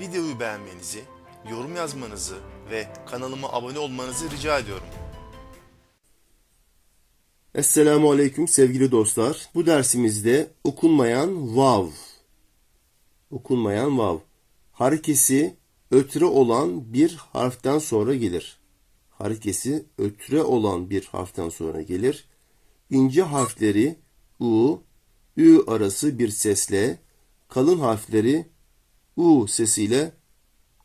Videoyu beğenmenizi, yorum yazmanızı ve kanalıma abone olmanızı rica ediyorum. Esselamu Aleyküm sevgili dostlar. Bu dersimizde okunmayan vav. Okunmayan vav. Harekesi ötre olan bir harften sonra gelir. Harekesi ötre olan bir harften sonra gelir. İnce harfleri u, ü arası bir sesle, kalın harfleri u sesiyle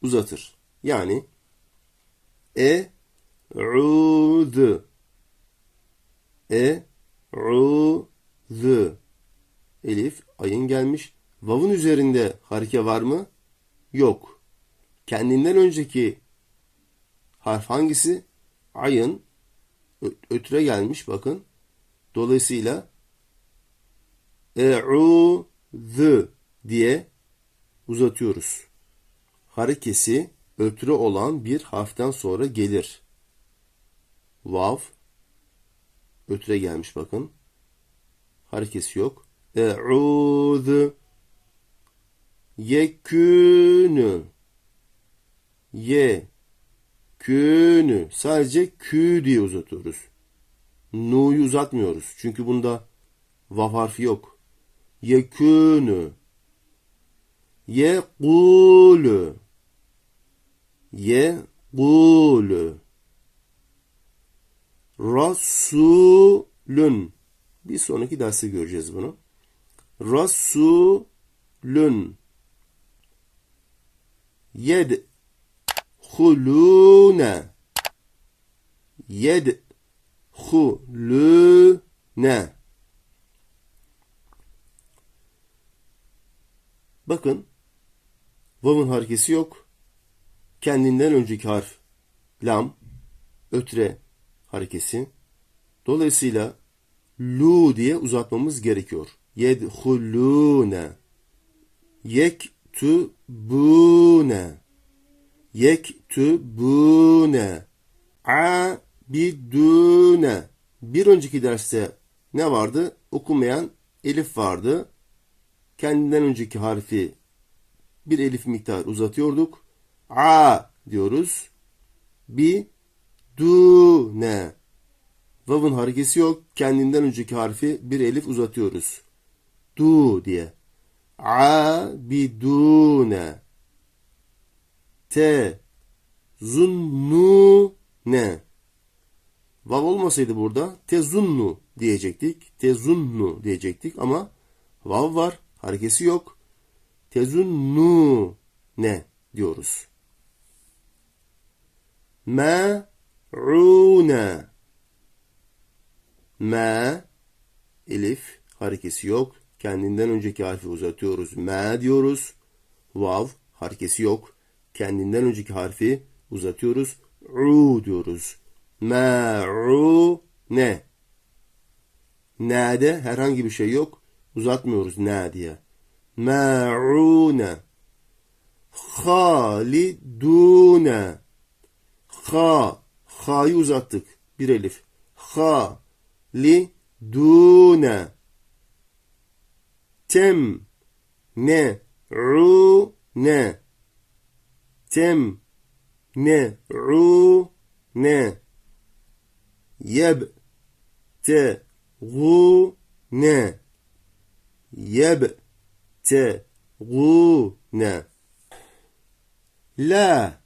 uzatır. Yani e, u, d, e, u, z. Elif, ayın gelmiş. Vav'ın üzerinde hareke var mı? Yok. Kendinden önceki harf hangisi? Ayın ötüre gelmiş bakın. Dolayısıyla e, u, z diye uzatıyoruz. Harekesi ötüre olan bir harften sonra gelir. Vav, ötüre gelmiş bakın. Harekesi yok. E'udhu yekünü ye künü sadece kü diye uzatıyoruz. Nu'yu uzatmıyoruz. Çünkü bunda vav harfi yok. Yekünü yekulu yekulu Rasulün. Bir sonraki derste göreceğiz bunu. Rasulün. Yed hulune. Yed hulune. Bakın. Vav'ın harekesi yok. Kendinden önceki harf lam, ötre harekesi. Dolayısıyla lu diye uzatmamız gerekiyor. Yedhulune. Yektubune. Yektubune. Abidune. Bir önceki derste ne vardı? Okumayan elif vardı. Kendinden önceki harfi bir elif miktar uzatıyorduk. A diyoruz. Bi du ne? Vav'ın harekesi yok. Kendinden önceki harfi bir elif uzatıyoruz. Du diye. A bi du ne? Te zunnu ne? Vav olmasaydı burada tezunnu diyecektik. Tezunnu diyecektik ama vav var. Harekesi yok. Tezunnu ne diyoruz. Me'une Me elif harekesi yok. Kendinden önceki harfi uzatıyoruz. Me diyoruz. Vav harekesi yok. Kendinden önceki harfi uzatıyoruz. U diyoruz. Me'u ne? Ne'de herhangi bir şey yok. Uzatmıyoruz ne diye. Me'une Halidune Ha Ha'yı uzattık. Bir elif. Ha li dune tem ne ru ne tem ne ru ne yeb te gu ne yeb te gu ne la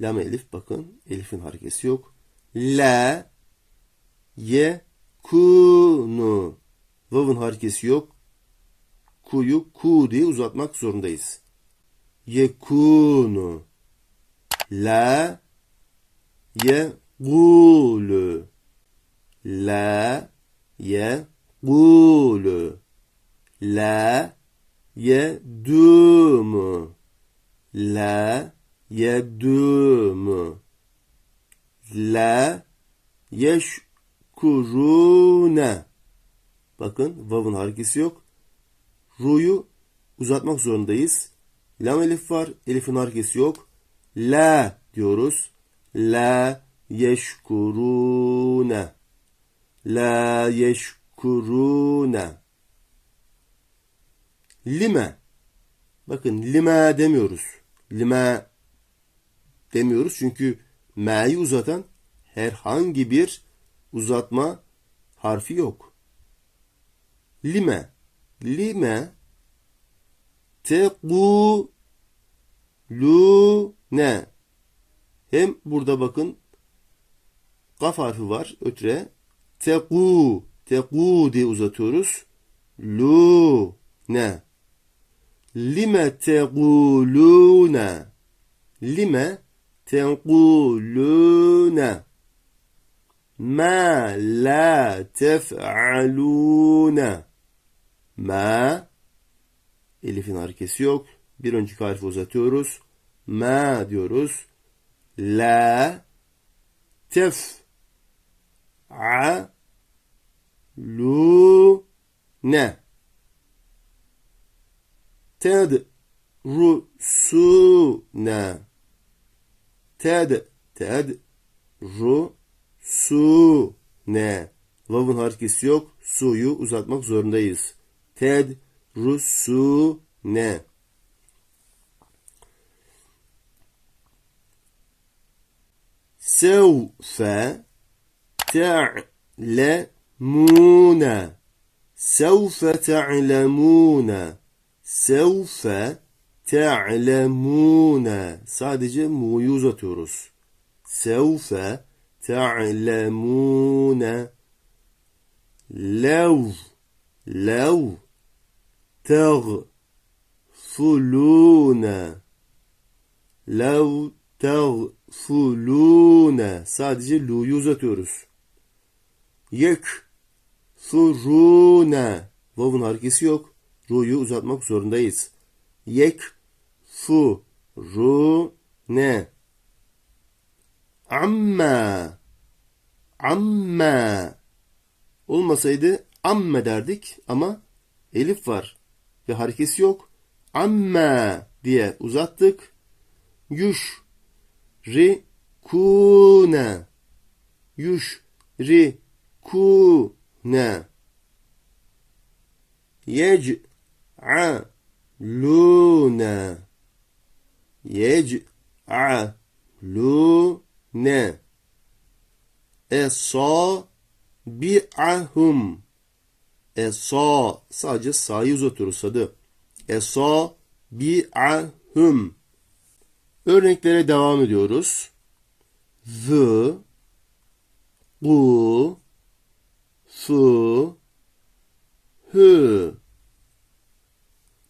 lam elif bakın elifin harekesi yok la Yekunu. Vav'ın harekesi yok. Ku'yu ku diye uzatmak zorundayız. Yekunu. La yegulu. La yegulu. La yedumu. La yedumu. La yeş kurune. Bakın vav'ın harekesi yok. Ru'yu uzatmak zorundayız. Lam elif var. Elif'in harekesi yok. La diyoruz. La yeşkurune. La yeşkurune. Lime. Bakın lima demiyoruz. Lima demiyoruz çünkü ma'yı uzatan herhangi bir uzatma harfi yok. Lime. Lime teku lu ne. Hem burada bakın kaf harfi var ötre. Teku. Teku diye uzatıyoruz. Lu ne. Lime tekulune. Lime tekulune. Ma la tef'alune. Ma Elif'in harekesi yok. Bir önceki harfi uzatıyoruz. Ma diyoruz. La tef a lu ne Ted rusuna. Ted ted ru su ne. Vav'ın harekesi yok. Su'yu uzatmak zorundayız. Ted rusu ne. Sevfe te'lemune. Sevfe te'lemune. Sevfe te'lemune. Sadece mu'yu uzatıyoruz. Sevfe te'lemune. Lev. Lev. Teğfulune. Lev teğfulune. Sadece lu'yu uzatıyoruz. Yek. Surune. Vav'un harekesi yok. Ru'yu uzatmak zorundayız. Yek fu ru ne. Amma amma olmasaydı amme derdik ama elif var ve harekesi yok. Amma diye uzattık. Yuş ri kuna yuş ri kuna yec luna yec a luna esa sadece sa'yı uzatıyoruz sadı esa bi'ahum Örneklere devam ediyoruz. Z, bu, su, hü,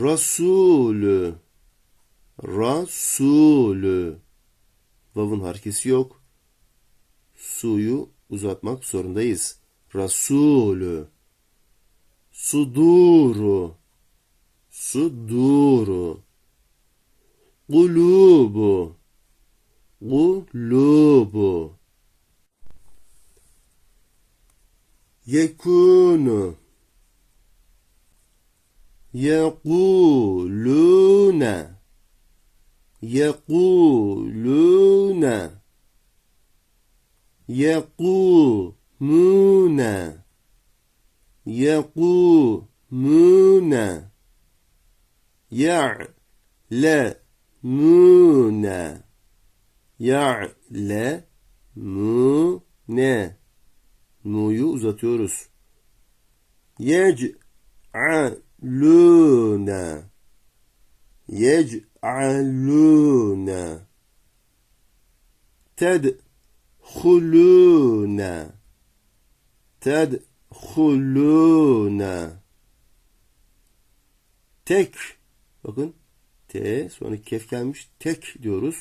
Rasulü. Rasulü. Vav'ın harkesi yok. Suyu uzatmak zorundayız. Rasulü. Suduru. Suduru. Kulubu. Kulubu. Yekunu. Yekulune Yekulune Yekumune Yekumune Ya'lemune Ya'lemune Nu'yu uzatıyoruz. Yec'alune Yec'alune Tedhulune Tedhulune Tek. Bakın. T. Sonra kef gelmiş. Tek diyoruz.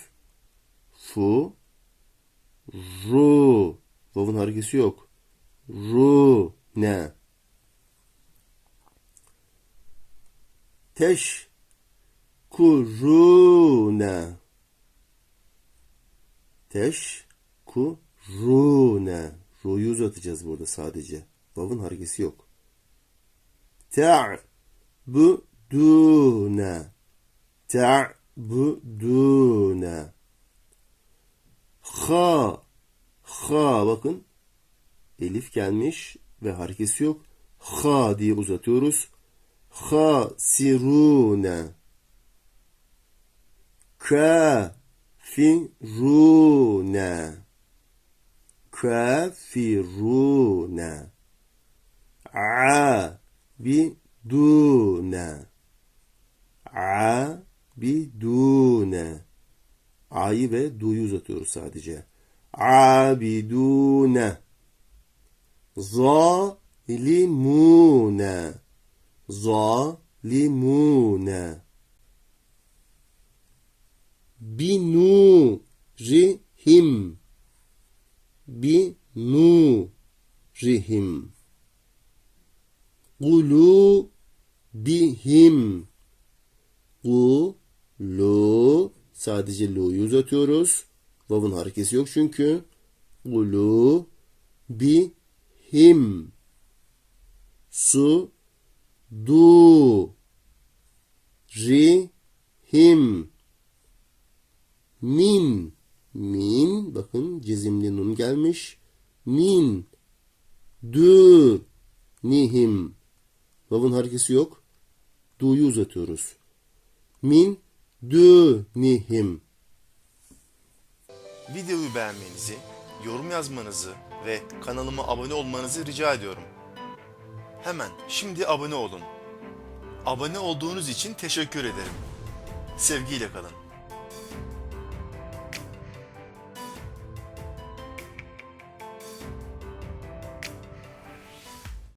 Fu. Ru. Vav'ın harekesi yok. Ru ne? Teşkurune. Teşkurune. Ru'yu uzatacağız burada sadece. Vav'ın harekesi yok. Te'budune. Te'budune. Ha. Ha bakın. Elif gelmiş ve harekesi yok. Ha diye uzatıyoruz. Ha sirune. Kafirune. Kafirune. Abidune. Abidune. A'yı ve du'yu uzatıyoruz sadece. Abidune. Zalimune. Zalimune. Binurihim. Binurihim. Kulubihim. Kulu. Sadece lu'yu uzatıyoruz. Vav'ın harekesi yok çünkü. Kulu. Bihim. Su. Du. Rihim. Min. Min. Bakın cezimli nun gelmiş. Min. Dü. Nihim. Vav'ın harekesi yok. Du'yu uzatıyoruz. Min. Dü. Nihim. Videoyu beğenmenizi, yorum yazmanızı ve kanalıma abone olmanızı rica ediyorum. Hemen şimdi abone olun. Abone olduğunuz için teşekkür ederim. Sevgiyle kalın.